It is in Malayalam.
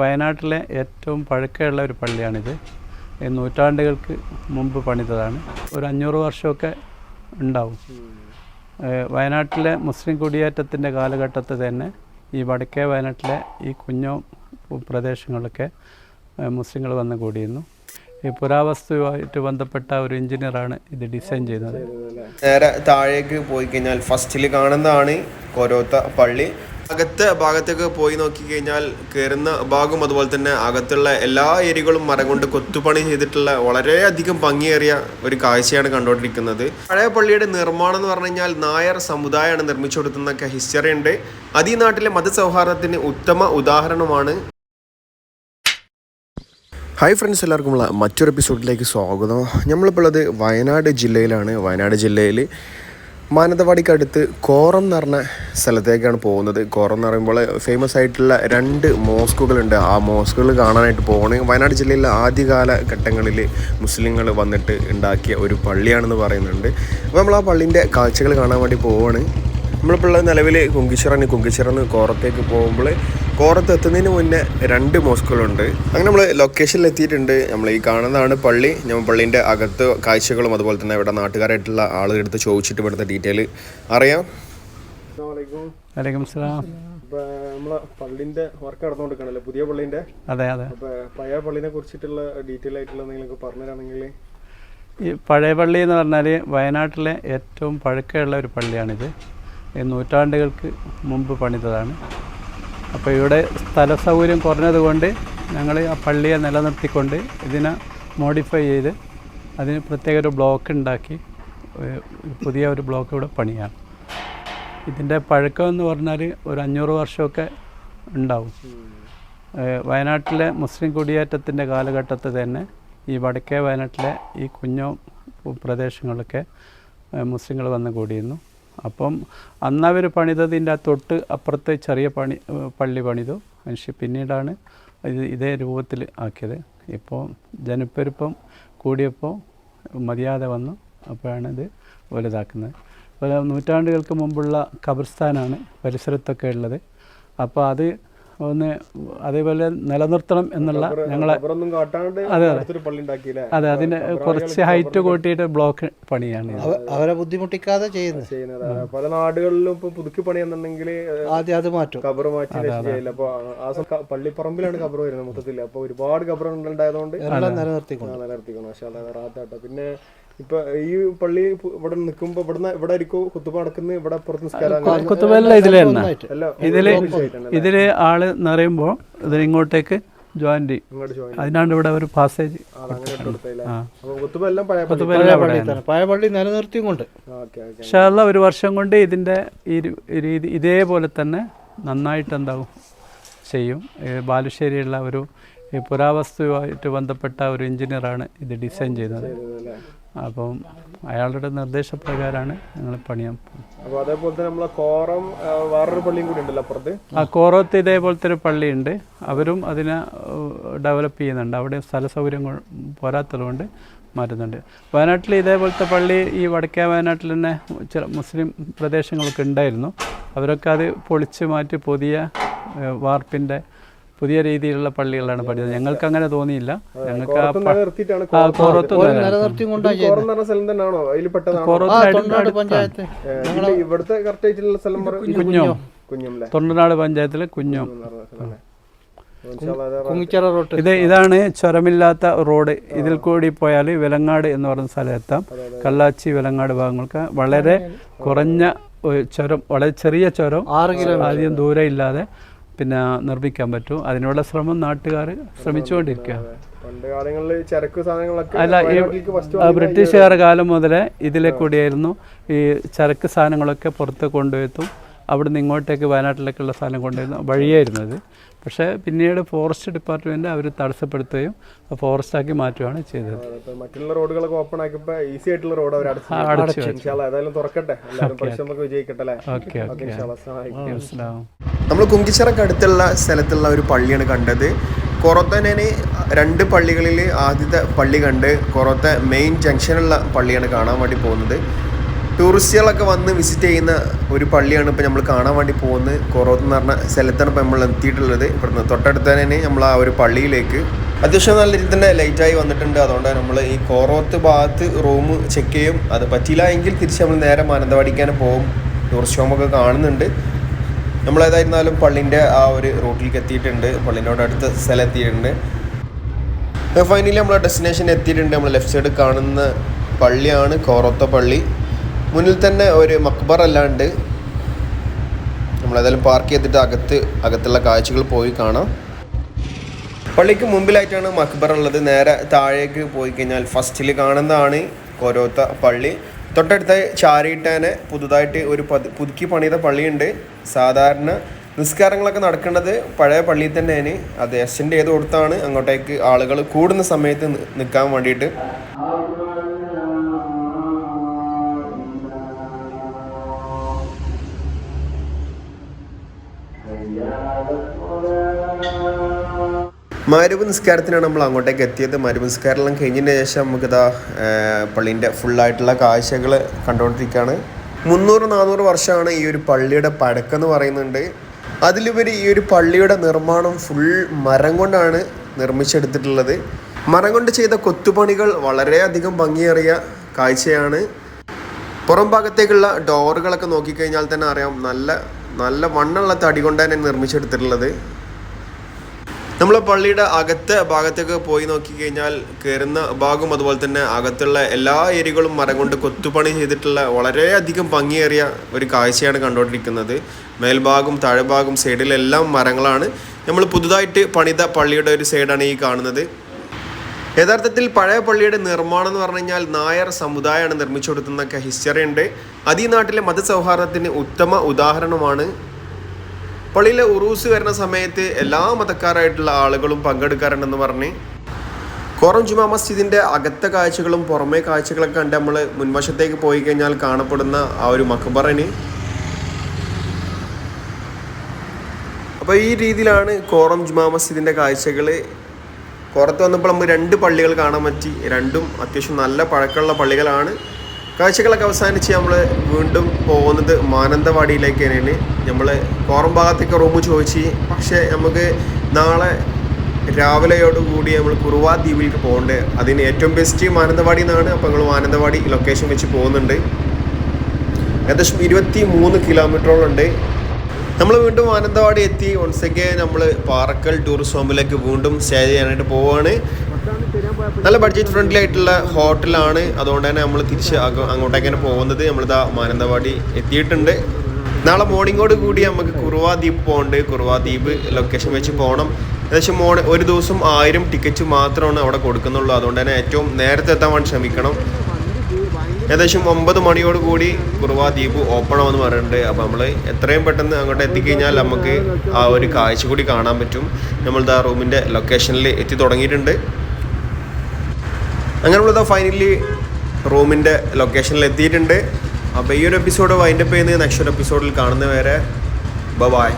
വയനാട്ടിലെ ഏറ്റവും പഴക്കമുള്ള ഒരു പള്ളിയാണിത്. നൂറ്റാണ്ടുകൾക്ക് മുമ്പ് പണിതതാണ്. ഒരു അഞ്ഞൂറ് വർഷമൊക്കെ ഉണ്ടാവും. വയനാട്ടിലെ മുസ്ലിം കുടിയേറ്റത്തിന്റെ കാലഘട്ടത്തിൽ തന്നെ ഈ വടക്കേ വയനാട്ടിലെ ഈ കുഞ്ഞോ പ്രദേശങ്ങളൊക്കെ മുസ്ലിങ്ങൾ വന്ന് കൂടിയിരുന്നു. ഈ പുരാവസ്തുവായിട്ട് ബന്ധപ്പെട്ട ഒരു എഞ്ചിനീയറാണ് ഇത് ഡിസൈൻ ചെയ്യുന്നത് നേരെ താഴേക്ക് പോയി കഴിഞ്ഞാൽ ഫസ്റ്റിൽ കാണുന്നതാണ് കൊരോത്ത പള്ളി. അകത്തെ ഭാഗത്തേക്ക് പോയി നോക്കി കഴിഞ്ഞാൽ കയറുന്ന ഭാഗം അതുപോലെ തന്നെ അകത്തുള്ള എല്ലാ ഏരിയകളും മരം കൊണ്ട് കൊത്തുപണി ചെയ്തിട്ടുള്ള വളരെയധികം ഭംഗിയേറിയ ഒരു കാഴ്ചയാണ് കണ്ടുകൊണ്ടിരിക്കുന്നത്. പഴയ പള്ളിയുടെ നിർമ്മാണം എന്ന് പറഞ്ഞു കഴിഞ്ഞാൽ നായർ സമുദായമാണ് നിർമ്മിച്ചു കൊടുക്കുന്നൊക്കെ ഹിസ്റ്ററി ഉണ്ട്. അത് ഈ നാട്ടിലെ മതസൗഹാർദ്ദത്തിന് ഉത്തമ ഉദാഹരണമാണ്. ഹായ് ഫ്രണ്ട്സ് എല്ലാവർക്കും ഉള്ള മറ്റൊരു എപ്പിസോഡിലേക്ക് സ്വാഗതം. നമ്മളിപ്പോൾ ഉള്ളത് വയനാട് ജില്ലയിലാണ്. വയനാട് ജില്ലയിൽ മാനന്തവാടിക്ക് അടുത്ത് കോറം എന്ന് പറഞ്ഞ സ്ഥലത്തേക്കാണ് പോകുന്നത്. കോറം എന്ന് പറയുമ്പോൾ ഫേമസ് ആയിട്ടുള്ള രണ്ട് മോസ്കുകളുണ്ട്. ആ മോസ്കുകൾ കാണാനായിട്ട് പോകണം വയനാട് ജില്ലയിലെ ആദ്യകാല ഘട്ടങ്ങളിൽ മുസ്ലിങ്ങൾ വന്നിട്ട് ഉണ്ടാക്കിയ ഒരു പള്ളിയാണെന്ന് പറയുന്നുണ്ട്. അപ്പോൾ നമ്മൾ ആ പള്ളിന്റെ കാഴ്ചകൾ കാണാൻ വേണ്ടി പോവുകയാണ് നമ്മളിപ്പോൾ ഉള്ള നിലവിൽ കുങ്കിച്ചിറന്ന് കുങ്കിച്ചിറന്ന് കോറത്തേക്ക് പോകുമ്പോൾ കോറത്ത് എത്തുന്നതിന് മുന്നേ രണ്ട് മോസ്കുകളുണ്ട്. അങ്ങനെ നമ്മൾ ലൊക്കേഷനിൽ എത്തിയിട്ടുണ്ട് നമ്മൾ ഈ കാണുന്നതാണ് പള്ളി. ഞാൻ പള്ളീന്റെ അകത്ത് കാഴ്ചകളും അതുപോലെ തന്നെ ഇവിടെ നാട്ടുകാരായിട്ടുള്ള ആളുകളുടെ അടുത്ത് ചോദിച്ചിട്ട് ഇവിടുത്തെ ഡീറ്റെയിൽ അറിയാം? നമ്മളെ പള്ളിന്റെ വർക്ക് നടന്നുകൊണ്ടിരിക്കണല്ലേ? പുതിയ പള്ളിന്റെ അതെ അതെ. പഴയ പള്ളിനെ കുറിച്ചിട്ടുള്ള ഡീറ്റെയിൽ ആയിട്ടുള്ള എന്തെങ്കിലും പറഞ്ഞുതരാണെങ്കിൽ ഈ പഴയ പള്ളി എന്ന് പറഞ്ഞാൽ വയനാട്ടിലെ ഏറ്റവും പഴക്കമുള്ള ഒരു പള്ളിയാണിത്. ഈ നൂറ്റാണ്ടുകൾക്ക് മുമ്പ് പണിതതാണ്. അപ്പോൾ ഇവിടെ സ്ഥല സൗകര്യം കുറഞ്ഞതുകൊണ്ട് ഞങ്ങൾ ആ പള്ളിയെ നിലനിർത്തിക്കൊണ്ട് ഇതിനെ മോഡിഫൈ ചെയ്ത് അതിന് പ്രത്യേക ഒരു ബ്ലോക്ക് ഉണ്ടാക്കി പുതിയ ഒരു ബ്ലോക്ക് ഇവിടെ പണിയാണ്. ഇതിന്റെ പഴക്കം എന്ന് പറഞ്ഞാൽ ഒരു അഞ്ഞൂറ് വർഷമൊക്കെ ഉണ്ടാവും. വയനാട്ടിലെ മുസ്ലിം കുടിയേറ്റത്തിന്റെ കാലഘട്ടത്തിൽ തന്നെ ഈ വടക്കേ വയനാട്ടിലെ ഈ കുഞ്ഞോ പ്രദേശങ്ങളൊക്കെ മുസ്ലിങ്ങൾ വന്ന് കൂടിയിരുന്നു. അപ്പം അന്ന് അവർ പണിതതിന്റെ തൊട്ട് അപ്പുറത്തെ ചെറിയ പണി പള്ളി പണിതു. മനുഷ്യ പിന്നീടാണ് ഇത് ഇതേ രൂപത്തിൽ ആക്കിയത്. ഇപ്പോൾ ജനപ്പെരുപ്പം കൂടിയപ്പോൾ മതിയാതെ വന്നു. അപ്പോഴാണ് ഇത് വലുതാക്കുന്നത്. അപ്പോൾ നൂറ്റാണ്ടുകൾക്ക് മുമ്പുള്ള ഖബർസ്ഥാനാണ് പരിസരത്തൊക്കെ ഉള്ളത്. അപ്പോൾ അത് ഒന്ന് അതേപോലെ നിലനിർത്തണം എന്നുള്ള ഞങ്ങളെ അതെ, അതെ. അതെ അതിന് കുറച്ച് ഹൈറ്റ് കൂട്ടിയിട്ട് ബ്ലോക്ക് പണിയാണ്. അവരെ ബുദ്ധിമുട്ടിക്കാതെ ചെയ്യുന്നത്. പല നാടുകളിലും ഇപ്പൊ പുതുക്കി പണിയെന്നുണ്ടെങ്കിൽ ആദ്യം അത് മാറ്റും. കബർ മാറ്റി അപ്പൊ ആ പള്ളിപ്പറമ്പിലാണ് കബർ വരുന്നത് മൊത്തത്തിൽ. അപ്പൊ ഒരുപാട് കബറുണ്ടായതുകൊണ്ട് ആ, നിലനിർത്തിക്കണം പക്ഷെ റാത്താട്ടോ. പിന്നെ ഇപ്പൊ ഈ പള്ളി ഇവിടെ നിൽക്കുമ്പോ ഇവിടെ ഇവിടെ ആയിരിക്കും കുത്തുപ നടക്കുന്നത് ഇവിടെ അപ്പുറത്ത് നിസ്കാരം ഇതിലെ ഇതിൽ ഇതിൽ ആൾ നിറയുമ്പോ ഇതിന് ഇങ്ങോട്ടേക്ക് ജോയിൻ ചെയ്യും. അതിനാണ് ഇവിടെ ഒരു പാസേജ് പഴയ പള്ളി. നിലനിർത്തിയും കൊണ്ട്. Okay okay. ഇൻഷാല്ല ഒരു വർഷം കൊണ്ട് ഇതിന്റെ രീതി ഇതേപോലെ തന്നെ നന്നായിട്ട് എന്താകും ചെയ്യും. ബാലുശ്ശേരിയുള്ള ഒരു ഈ പുരാവസ്തുവായിട്ട് ബന്ധപ്പെട്ട ഒരു എഞ്ചിനീയറാണ് ഇത് ഡിസൈൻ ചെയ്യുന്നത് അപ്പം അയാളുടെ നിർദ്ദേശപ്രകാരമാണ് ഞങ്ങൾ പണിയാൻ അപ്പോൾ അതേപോലെ തന്നെ നമ്മളെ കോറം ആ, വേറൊരു പള്ളിയും കൂടി ഉണ്ടല്ലോ അപ്പുറത്ത്? ആ കോറത്ത് ഇതേപോലത്തെ ഒരു പള്ളിയുണ്ട്. അവരും അതിനെ ഡെവലപ്പ് ചെയ്യുന്നുണ്ട്. അവിടെ സ്ഥല സൗകര്യം പോരാത്തതുകൊണ്ട് മാറ്റുന്നുണ്ട്. വയനാട്ടിൽ ഇതേപോലത്തെ പള്ളി ഈ വടക്കേ വയനാട്ടിൽ തന്നെ ചില മുസ്ലിം പ്രദേശങ്ങളൊക്കെ ഉണ്ടായിരുന്നു. അവരൊക്കെ അത് പൊളിച്ച് മാറ്റി പുതിയ വാർപ്പിന്റെ പുതിയ രീതിയിലുള്ള പള്ളികളാണ് പഠിച്ചത് ഞങ്ങൾക്ക് അങ്ങനെ തോന്നിയില്ല. ഞങ്ങൾക്ക് കുഞ്ഞോ. തൊണ്ടനാട് പഞ്ചായത്തിലെ കുഞ്ഞോ. ഇത് ഇതാണ് ചുരമില്ലാത്ത റോഡ്. ഇതിൽ കൂടി പോയാൽ വിലങ്ങാട് എന്ന് പറയുന്ന സ്ഥലം എത്താം. കള്ളാച്ചി വിലങ്ങാട് ഭാഗങ്ങൾക്ക് വളരെ കുറഞ്ഞ ചുരം വളരെ ചെറിയ ചുരം ആറ് കിലോ ആദ്യം ദൂരം ഇല്ലാതെ പിന്നെ നിർമ്മിക്കാൻ പറ്റും. അതിനുള്ള ശ്രമം നാട്ടുകാർ ശ്രമിച്ചുകൊണ്ടിരിക്കുക. അല്ല ബ്രിട്ടീഷുകാരുടെ കാലം മുതലേ ഇതിലെ കൂടിയായിരുന്നു. ഈ ചരക്ക് സാധനങ്ങളൊക്കെ പുറത്ത് കൊണ്ടുവെത്തും അവിടുന്ന് ഇങ്ങോട്ടേക്ക് വയനാട്ടിലേക്കുള്ള സാധനം കൊണ്ടുവരുന്ന വഴിയായിരുന്നു അത്. പക്ഷേ പിന്നീട് ഫോറസ്റ്റ് ഡിപ്പാർട്ട്മെന്റ് അവർ തടസ്സപ്പെടുത്തുകയും ഫോറസ്റ്റ് ആക്കി മാറ്റുകയാണ് ചെയ്തത്. മറ്റുള്ള റോഡുകളൊക്കെ ഓപ്പൺ ആക്കിയപ്പോൾ ഈസി ആയിട്ടുള്ള റോഡ് അവർ അടച്ചു ഏതായാലും തുറക്കട്ടെ. പരിശ്രമമൊക്കെ വിജയിക്കട്ടെ ഓക്കെ ഓക്കെ. മനസ്സിലാവും. നമ്മൾ കുങ്കിച്ചിറക്ക് അടുത്തുള്ള സ്ഥലത്തുള്ള ഒരു പള്ളിയാണ് കണ്ടത്. കൊറത്തനെ രണ്ട് പള്ളികളിൽ ആദ്യത്തെ പള്ളി കണ്ട് കൊറോത്ത മെയിൻ ജംഗ്ഷനുള്ള പള്ളിയാണ് കാണാൻ വേണ്ടി പോകുന്നത്. ടൂറിസ്റ്റുകളൊക്കെ വന്ന് വിസിറ്റ് ചെയ്യുന്ന ഒരു പള്ളിയാണ് ഇപ്പോൾ നമ്മൾ കാണാൻ വേണ്ടി പോകുന്നത്. കൊറോത്ത് എന്ന് പറഞ്ഞ സ്ഥലത്താണ് ഇപ്പോൾ നമ്മൾ എത്തിയിട്ടുള്ളത്. ഇവിടുന്ന് തൊട്ടടുത്ത് തന്നെ നമ്മൾ ആ ഒരു പള്ളിയിലേക്ക് അത്യാവശ്യം നല്ല രീതിയിൽ തന്നെ ലൈറ്റായി വന്നിട്ടുണ്ട്. അതുകൊണ്ട് നമ്മൾ ഈ കോറോത്ത് ഭാഗത്ത് റൂം ചെക്ക് ചെയ്യും. അത് പറ്റിയില്ല എങ്കിൽ തിരിച്ച് നമ്മൾ നേരെ മാനന്തവാടിക്കാൻ പോകും. ടൂറിസ്റ്റ് ഹോമൊക്കെ കാണുന്നുണ്ട്. നമ്മളേതായിരുന്നാലും പള്ളിന്റെ ആ ഒരു റൂട്ടിലേക്ക് എത്തിയിട്ടുണ്ട്. പള്ളിനോട് അടുത്ത സ്ഥലം എത്തിയിട്ടുണ്ട്. ഫൈനലി നമ്മൾ ഡെസ്റ്റിനേഷൻ എത്തിയിട്ടുണ്ട്. നമ്മൾ ലെഫ്റ്റ് സൈഡ് കാണുന്ന പള്ളിയാണ് കോറോത്ത പള്ളി. മുന്നിൽ തന്നെ ഒരു മക്ബർ അല്ലാണ്ട് നമ്മളേതായാലും പാർക്ക് ചെയ്തിട്ട് അകത്ത് അകത്തുള്ള കാഴ്ചകൾ പോയി കാണാം. പള്ളിക്ക് മുമ്പിലായിട്ടാണ് മക്ബർ ഉള്ളത്. നേരെ താഴേക്ക് പോയി കഴിഞ്ഞാൽ ഫസ്റ്റിൽ കാണുന്നതാണ് കോരോത്ത പള്ളി. തൊട്ടടുത്ത ചാരിയിട്ടാനെ പുതുതായിട്ട് ഒരു പതു പുതുക്കി പണിത പള്ളിയുണ്ട്. സാധാരണ നിസ്കാരങ്ങളൊക്കെ നടക്കുന്നത് പഴയ പള്ളിയിൽ തന്നെയാണ്. അത് എക്സ്റ്റെൻഡ് ഏത് കൊടുത്താണ്. അങ്ങോട്ടേക്ക് ആളുകൾ കൂടുന്ന സമയത്ത് നിൽക്കാൻ വേണ്ടിയിട്ട്. മരുവ് നിസ്കാരത്തിനാണ് നമ്മൾ അങ്ങോട്ടേക്ക് എത്തിയത്. മരുവ് നിസ്കാരമെല്ലാം കഴിഞ്ഞതിന് ശേഷം നമുക്കിതാ പള്ളീന്റെ ഫുള്ളായിട്ടുള്ള കാഴ്ചകൾ കണ്ടുകൊണ്ടിരിക്കുകയാണ്. മുന്നൂറ് നാനൂറ് വർഷമാണ് ഈ ഒരു പള്ളിയുടെ പഴക്കം എന്ന് പറയുന്നുണ്ട്. അതിലുപരി ഈ ഒരു പള്ളിയുടെ നിർമ്മാണം ഫുൾ മരം കൊണ്ടാണ് നിർമ്മിച്ചെടുത്തിട്ടുള്ളത്. മരം കൊണ്ട് ചെയ്ത കൊത്തുപണികൾ വളരെയധികം ഭംഗിയേറിയ കാഴ്ചയാണ്. പുറം ഭാഗത്തേക്കുള്ള ഡോറുകളൊക്കെ നോക്കിക്കഴിഞ്ഞാൽ തന്നെ അറിയാം നല്ല നല്ല മണ്ണുള്ള തടി കൊണ്ടാണ് നിർമ്മിച്ചെടുത്തിട്ടുള്ളത്. നമ്മൾ പള്ളിയുടെ അകത്തെ ഭാഗത്തേക്ക് പോയി നോക്കി കഴിഞ്ഞാൽ കയറുന്ന ഭാഗം അതുപോലെ തന്നെ അകത്തുള്ള എല്ലാ ഏരിയകളും മരം കൊണ്ട് കൊത്തുപണി ചെയ്തിട്ടുള്ള വളരെയധികം ഭംഗിയേറിയ ഒരു കാഴ്ചയാണ് കണ്ടുകൊണ്ടിരിക്കുന്നത്. മേൽഭാഗം താഴ്ഭാഗം സൈഡിലെല്ലാം മരങ്ങളാണ്. നമ്മൾ പുതുതായിട്ട് പണിത പള്ളിയുടെ ഒരു സൈഡാണ് ഈ കാണുന്നത്. യഥാർത്ഥത്തിൽ പഴയ പള്ളിയുടെ നിർമ്മാണം എന്ന് പറഞ്ഞു കഴിഞ്ഞാൽ നായർ സമുദായമാണ് നിർമ്മിച്ചു കൊടുത്തുന്നൊക്കെ ഹിസ്റ്ററി ഉണ്ട്. അത് നാട്ടിലെ മതസൗഹാർദ്ദത്തിന് ഉത്തമ ഉദാഹരണമാണ് പള്ളിയിലെ ഉറൂസ് വരുന്ന സമയത്ത് എല്ലാ മതക്കാരായിട്ടുള്ള ആളുകളും പങ്കെടുക്കാറുണ്ടെന്ന് പറഞ്ഞ് കോറം ജുമാ മസ്ജിദിന്റെ അകത്തെ കാഴ്ചകളും പുറമേ കാഴ്ചകളൊക്കെ കണ്ട് നമ്മൾ മുൻവശത്തേക്ക് പോയി കഴിഞ്ഞാൽ കാണപ്പെടുന്ന ആ ഒരു മക്ബറിന് അപ്പോൾ ഈ രീതിയിലാണ് കോറം ജുമാ മസ്ജിദിന്റെ കാഴ്ചകൾ പുറത്ത് വന്നപ്പോൾ നമുക്ക് രണ്ട് പള്ളികൾ കാണാൻ പറ്റി. രണ്ടും അത്യാവശ്യം നല്ല പഴക്കമുള്ള പള്ളികളാണ്. കാഴ്ചകളൊക്കെ അവസാനിച്ച് നമ്മൾ വീണ്ടും പോകുന്നത് മാനന്തവാടിയിലേക്ക് തന്നെയാണ്. നമ്മൾ കോറം ഭാഗത്തേക്ക് റൂം ചോദിച്ച് പക്ഷേ നമുക്ക് നാളെ രാവിലെയോട് കൂടി നമ്മൾ കുറുവാ ദ്വീപിലേക്ക് പോകേണ്ടത് അതിന് ഏറ്റവും ബെസ്റ്റ് മാനന്തവാടി എന്നാണ് അപ്പോൾ നമ്മൾ മാനന്തവാടി ലൊക്കേഷൻ വെച്ച് പോകുന്നുണ്ട്. ഏകദേശം ഇരുപത്തി മൂന്ന് കിലോമീറ്ററോളം ഉണ്ട്. നമ്മൾ വീണ്ടും മാനന്തവാടി എത്തി. ഒൺസ് അഗൈൻ നമ്മൾ പാറക്കൽ ടൂറിസ്റ്റ് ഹോമിലേക്ക് വീണ്ടും സ്റ്റേ ചെയ്യാനായിട്ട് പോവുകയാണ് നല്ല ബഡ്ജറ്റ് ഫ്രണ്ട്ലി ആയിട്ടുള്ള ഹോട്ടലാണ്. അതുകൊണ്ട് തന്നെ നമ്മൾ തിരിച്ച് അങ്ങോ- അങ്ങോട്ടേക്ക് തന്നെ പോകുന്നത്. നമ്മളിതാ മാനന്തവാടി എത്തിയിട്ടുണ്ട്. നാളെ മോർണിംഗോട് കൂടി നമുക്ക് കുറുവാ ദ്വീപ് പോകണ്ട്. കുറുവാ ദ്വീപ് ലൊക്കേഷൻ വെച്ച് പോകണം ഏകദേശം മോർണി ഒരു ദിവസം ആയിരം ടിക്കറ്റ് മാത്രമാണ് അവിടെ കൊടുക്കുന്നുള്ളൂ. അതുകൊണ്ട് തന്നെ ഏറ്റവും നേരത്തെ എത്താൻ വേണ്ടി ശ്രമിക്കണം. ഏകദേശം ഒമ്പത് മണിയോട് കൂടി കുറുവാ ദ്വീപ് ഓപ്പൺ ആവുമെന്ന് പറയുന്നുണ്ട് അപ്പോൾ നമ്മൾ എത്രയും പെട്ടെന്ന് അങ്ങോട്ട് എത്തിക്കഴിഞ്ഞാൽ നമുക്ക് ആ ഒരു കാഴ്ച കൂടി കാണാൻ പറ്റും. നമ്മളിതാ റൂമിന്റെ ലൊക്കേഷനിൽ എത്തി തുടങ്ങിയിട്ടുണ്ട്. അങ്ങനെ നമ്മളിതാ ഫൈനലി റൂമിന്റെ ലൊക്കേഷനിൽ എത്തിയിട്ടുണ്ട്. അപ്പോൾ ഈ ഒരു എപ്പിസോഡ് വൈൻഡപ്പ് ചെയ്യുന്നത് നെക്സ്റ്റ് ഒരു എപ്പിസോഡിൽ കാണുന്നവരെ ബ ബായ്